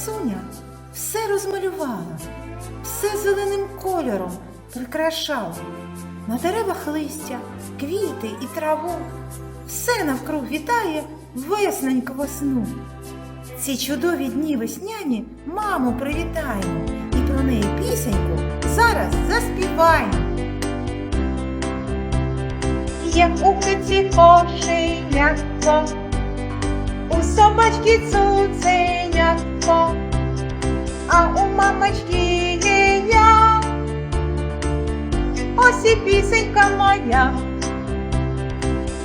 красуня все розмалювала, все зеленим кольором прикрашала. На деревах листя, квіти і траву. Все навкруг вітає весненьку весну. Ці чудові дні весняні маму привітаємо і про неї пісеньку зараз заспіваємо. Є у киці кошенятко, у собачки цуценятко, а у мамочки є я. Ось і пісенька моя.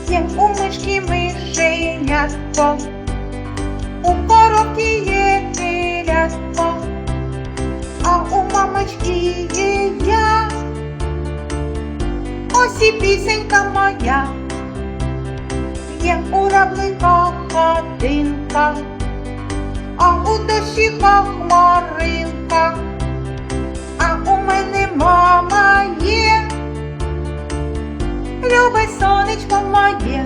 Є у мишки мишенятко, у коровки є телятко, а у мамочки є я. Ось і пісенька моя. Є у равлика хатинка, а у дощіка хмаринка, а у мене мама є. Любе сонечко моє.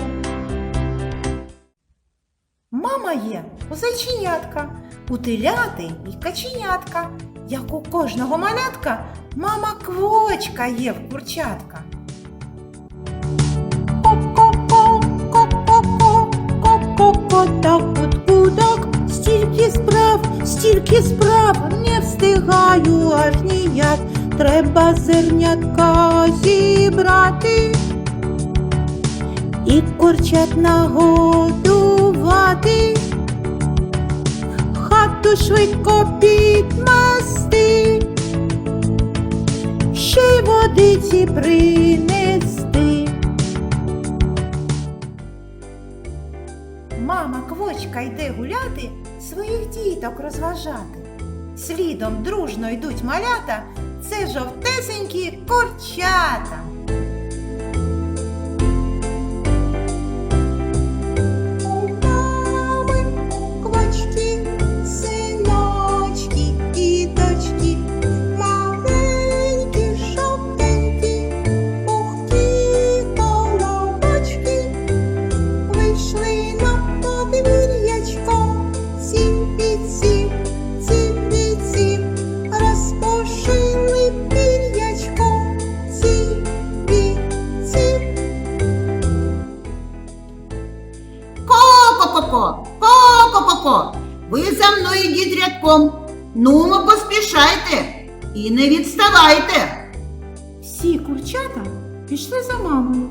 Мама є у зайченятка, у теляти і каченятка. Як у кожного малятка, мама квочка є в курчатка. Стільки справ, не встигаю аж ніяк. Треба зернятка зібрати і курчат нагодувати, хату швидко підмести, ще й водиці принести. Мама квочка йде гуляти, своїх діток розважати. Слідом дружно йдуть малята, це жовтесенькі курчата. Ви за мною йдіть рядком. Нумо поспішайте і не відставайте. Всі курчата пішли за мамою,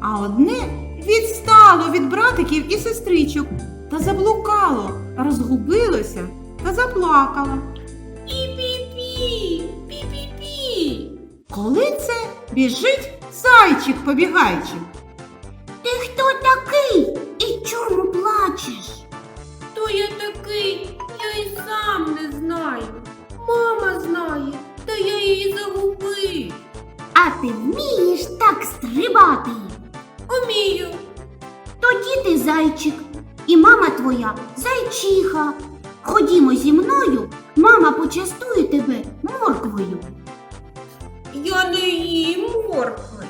а одне відстало від братиків і сестричок та заблукало, розгубилося та заплакало. Пі-пі-пі, пі-пі-пі. Коли це біжить зайчик побігайчик. Я її загубив. А ти вмієш так стрибати? Умію. Тоді ти зайчик, і мама твоя зайчиха. Ходімо зі мною, мама почастує тебе морквою. Я не їм моркви.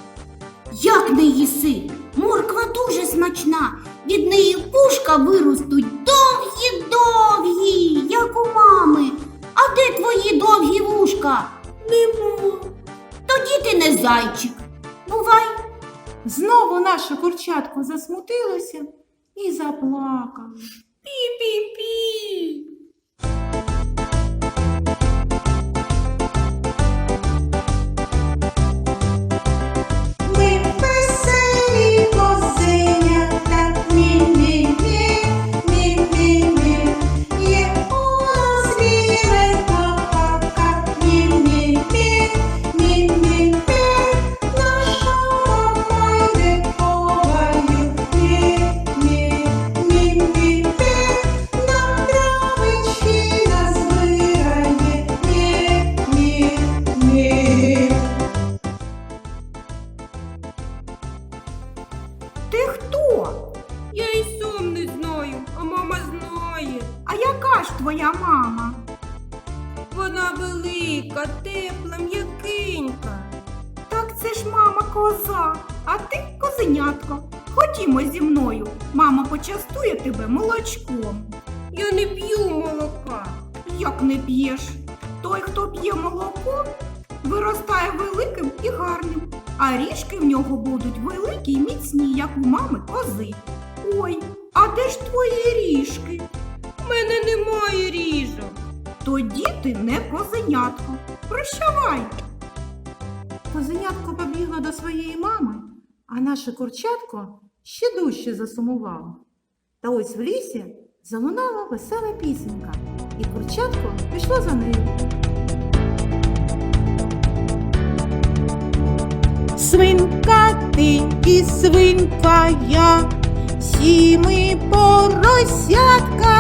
Як не їси? Морква дуже смачна. Від неї вушка виростуть курчатко засмутилося і заплакало. Ж твоя мама? Вона велика, тепла, м'якенька. Так це ж мама коза, а ти козенятко. Ходімо зі мною. Мама почастує тебе молочком. Я не п'ю молока. як не п'єш? Той, хто п'є молоко, виростає великим і гарним, а ріжки в нього будуть великі й міцні, як у мами кози. Ой, а де ж твої ріжки? В мене немає ріжок. Тоді ти не козенятко. Прощавай! Козенятко побігло до своєї мами, а наше курчатко ще дужче засумувало. Та ось в лісі залунала весела пісенька, і курчатко пішло за нею. Свинка ти і свинка я, всі ми поросятка,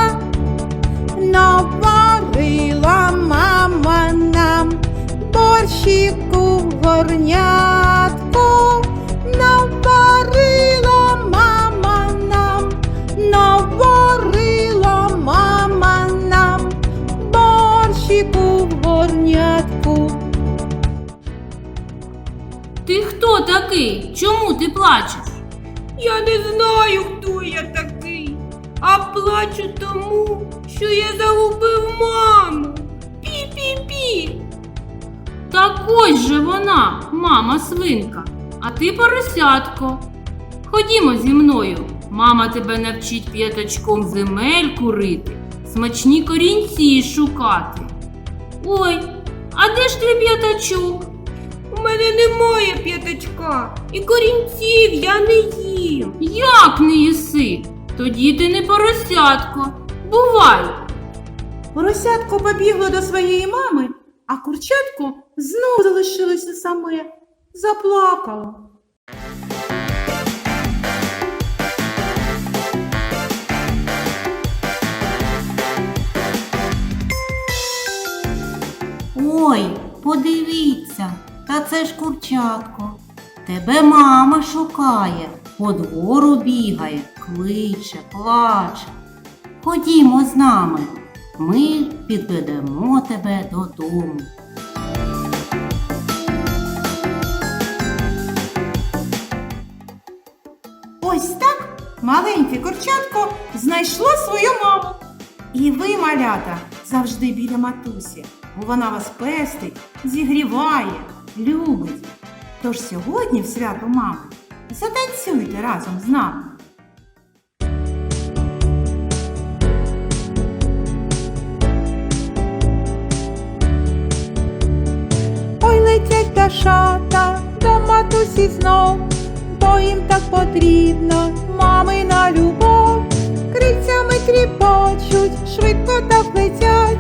в горнятку, наварила мама нам, наварила мама нам борщику в горнятку. Ти хто такий? Чому ти плачеш? Я не знаю, хто я такий, а плачу тому, що я загубив маму. Пі-пі-пі. Так ось же вона, мама свинка, а ти поросятко. Ходімо зі мною. Мама тебе навчить п'ятачком земель курити, смачні корінці шукати. Ой, а де ж твій п'ятачок? У мене немає п'ятачка, і корінців я не їм. Як не їси? Тоді ти не поросятко. Бувай! Поросятко побігло до своєї мами, а курчатко знову залишилося саме, заплакало. Ой, подивіться, та це ж курчатко. Тебе мама шукає, по двору бігає, кличе, плаче. Ходімо з нами, ми підведемо тебе додому. Ось так маленьке курчатко знайшло свою маму. І ви, малята, завжди біля матусі, бо вона вас пестить, зігріває, любить. Тож сьогодні в свято мами затанцюйте разом з нами. Пташата до матусі знов, бо їм так потрібна мамина любов. Крильцями тріпочуть, швидко так летять,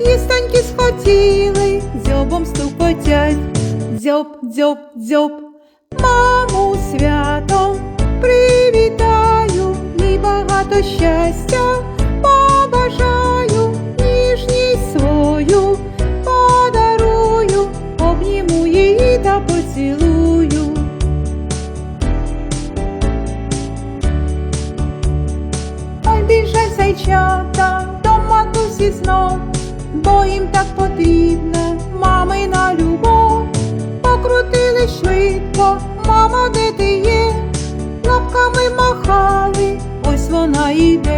їстоньки схотіли, дзьобом стукотять. Дзьоб, дзьоб, дзьоб, маму святом привітаю, їй багато щастя побажаю, обніму її та поцілую. Ой, біжать зайчата до матусі знов, бо їм так потрібна мамина любов. Покрутили швидко, мамо, де ти є? Лапками махали, ось вона йде.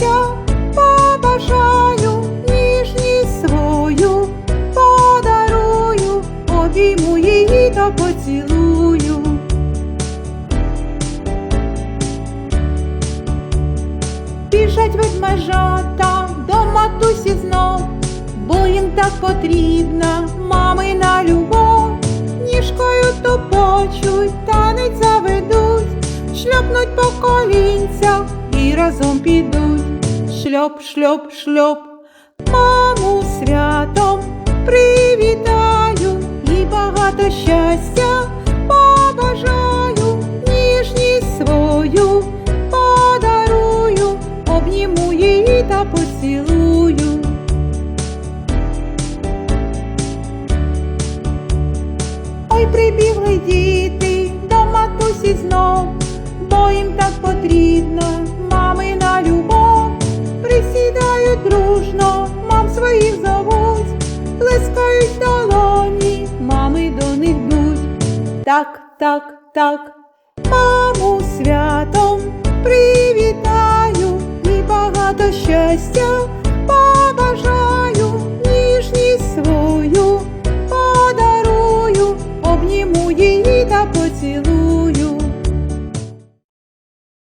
Щастя побажаю, ніжність свою подарую, обійму її та поцілую. Біжать ведмежата до матусі знов, бо їм так потрібна мамина любов. Ніжкою тупочуть, танець заведуть, шльопнуть по колінцях разом підуть. Шльоп, шльоп, шльоп, маму святом привітаю і багато щастя побажаю, ніжність свою подарую, обніму її та поцілую. Ой, прибігли діти до матусі знов, бо їм так потрібна плескають долоні, мами до них дуть. Так, так, так, маму святом привітаю і багато щастя побажаю.